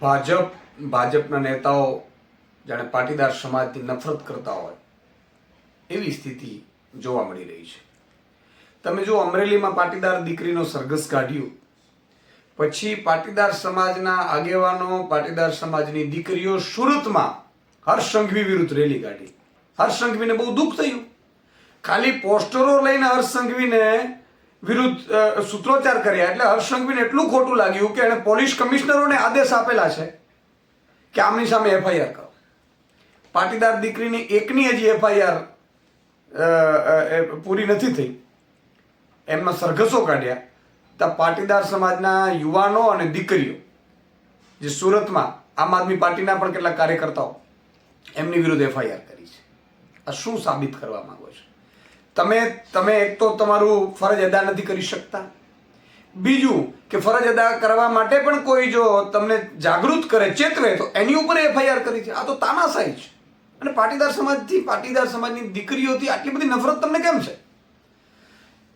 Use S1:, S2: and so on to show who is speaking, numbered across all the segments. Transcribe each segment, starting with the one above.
S1: ભાજપ, ભાજપના નેતાઓ જાણે પાટીદાર સમાજથી નફરત કરતા હોય, એવી સ્થિતિ જોવા મળી રહી છે. તમે જો અમરેલીમાં પાટીદાર દીકરીનો સરઘસ કાઢ્યું. પછી પાટીદાર સમાજના આગેવાનો, પાટીદાર સમાજની દીકરીઓ સુરતમાં હર્ષ સંઘવી વિરુદ્ધ રેલી કાઢી. હર્ષ સંઘવીને બહુ દુઃખ થયું. ખાલી પોસ્ટરો લઈને હર્ષ સંઘવીને વિરુદ્ધ સૂત્રોચ્ચાર કર્યા. એટલે હર્ષ સંઘવીને એટલું ખોટું લાગ્યું કે એણે પોલીસ કમિશનરોને આદેશ આપેલા છે કે આમની સામે એફઆઈઆર કરો. પાટીદાર દીકરીની એકની હજી એફઆઈઆર પૂરી નથી થઈ. એમના સરઘસો કાઢ્યા. તો પાટીદાર સમાજના યુવાનો અને દીકરીઓ, જે સુરતમાં આમ આદમી પાર્ટીના પણ કેટલાક કાર્યકર્તાઓ, એમની વિરુદ્ધ એફઆઈઆર કરી છે. આ શું સાબિત કરવા માંગો છો? તમે તમે એક તો તમારું ફરજ અદા નથી કરી શકતા. બીજું કે ફરજ અદા કરવા માટે પણ કોઈ જો તમને જાગૃત કરે ચેતવે તો એની ઉપર એફઆઈઆર કરી છે. આ તો તાનાશાહી છે. અને પાટીદાર સમાજથી, પાટીદાર સમાજની દીકરીઓથી આટલી બધી નફરત તમને કેમ છે?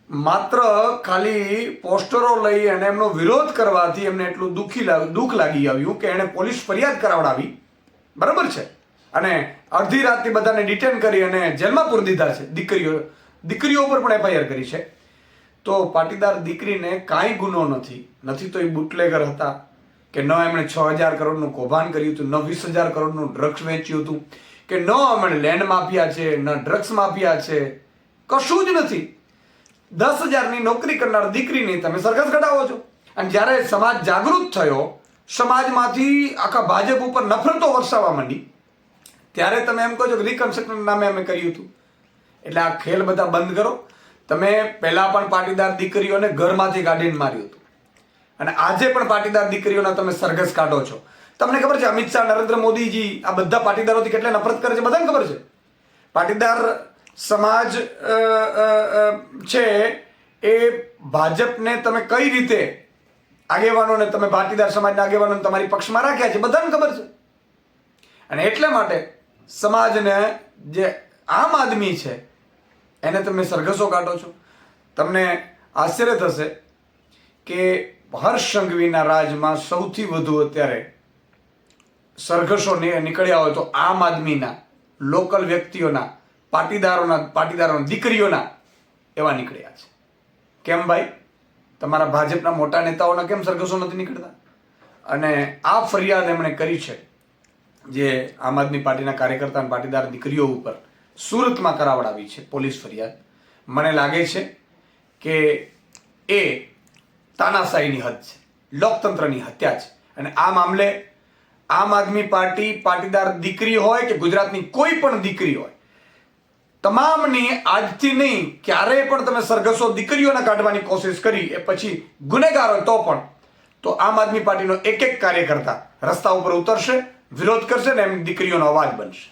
S1: માત્ર ખાલી પોસ્ટરો લઈ અને એમનો વિરોધ કરવાથી એમને એટલું દુઃખી દુઃખ લાગી આવ્યું કે એણે પોલીસ ફરિયાદ કરાવડાવી. બરાબર છે? અને અડધી રાતથી બધાને ડિટેન કરી અને જેલમાં પૂરી દીધા છે દીકરીઓ. દીકરીઓ ઉપર પણ એફઆઈઆર કરી છે. તો પાટીદાર દીકરીને કાંઈ ગુનો નથી. નથી તો એ બુટલેગર હતા કે ન એમણે છ હજાર કરોડનું કૌભાંડ કર્યું હતું, ન વીસ હજાર કરોડનું ડ્રગ્સ વેચ્યું હતું, કે ન એમણે લેન્ડ માફિયા છે, ન ડ્રગ્સ માફિયા છે. કશું જ નથી. દસ હજારની નોકરી કરનાર દીકરીની તમે સરઘસ કઢાવો છો. અને જ્યારે સમાજ જાગૃત થયો, સમાજમાંથી આખા ભાજપ ઉપર નફરતો વરસાવવા માંડી, ત્યારે તમે એમ કહો છો કે રિકન્સ્ટ્રક્શન નામે અમે કર્યું હતું. એટલે આ ખેલ બધા બંધ કરો. તમે પહેલાં પણ પાટીદાર દીકરીઓને ઘરમાંથી કાઢીને માર્યું હતું. અને આજે પણ પાટીદાર દીકરીઓના તમે સરઘસ કાઢો છો. તમને ખબર છે, અમિત શાહ, નરેન્દ્ર મોદીજી આ બધા પાટીદારોથી કેટલા નફરત કરે છે? બધાને ખબર છે. પાટીદાર સમાજ છે એ ભાજપને તમે કઈ રીતે આગેવાનોને, તમે પાટીદાર સમાજના આગેવાનોને તમારી પક્ષમાં રાખ્યા છે? બધાને ખબર છે. અને એટલા માટે સમાજને જે આમ આદમી છે. એને તમે સરઘસો કાઢો છો. તમને આશ્ચર્ય થશે કે હર્ષ સંઘવીના રાજમાં સૌથી વધુ અત્યારે સરઘસો નીકળ્યા હોય તો આમ આદમીના, લોકલ વ્યક્તિઓના, પાટીદારોના પાટીદારોના દીકરીઓના એવા નીકળ્યા છે. કેમ ભાઈ? તમારા ભાજપના મોટા નેતાઓના કેમ સરઘસો નથી નીકળતા? અને આ ફરિયાદ એમણે કરી છે જે આમ આદમી પાર્ટીના કાર્યકર્તા અને પાટીદાર દીકરીઓ ઉપર. સુરતમાં કરાવડાવી છે પોલીસ ફરિયાદ. મને લાગે છે કે એ તાનાશાહીની હદ છે, લોકતંત્રની હત્યા છે. અને આ મામલે આમ આદમી પાર્ટી પાટીદાર દીકરી હોય કે ગુજરાતની કોઈ પણ દીકરી હોય, તમામની આજથી નહીં ક્યારેય પણ તમે સરઘસો દીકરીઓને કાઢવાની કોશિશ કરી, એ પછી ગુનેગાર હોય તો પણ, તો આમ આદમી પાર્ટીનો એક એક કાર્યકર્તા રસ્તા ઉપર ઉતરશે, વિરોધ કરશે ને એમ દીકરીઓનો અવાજ બનશે.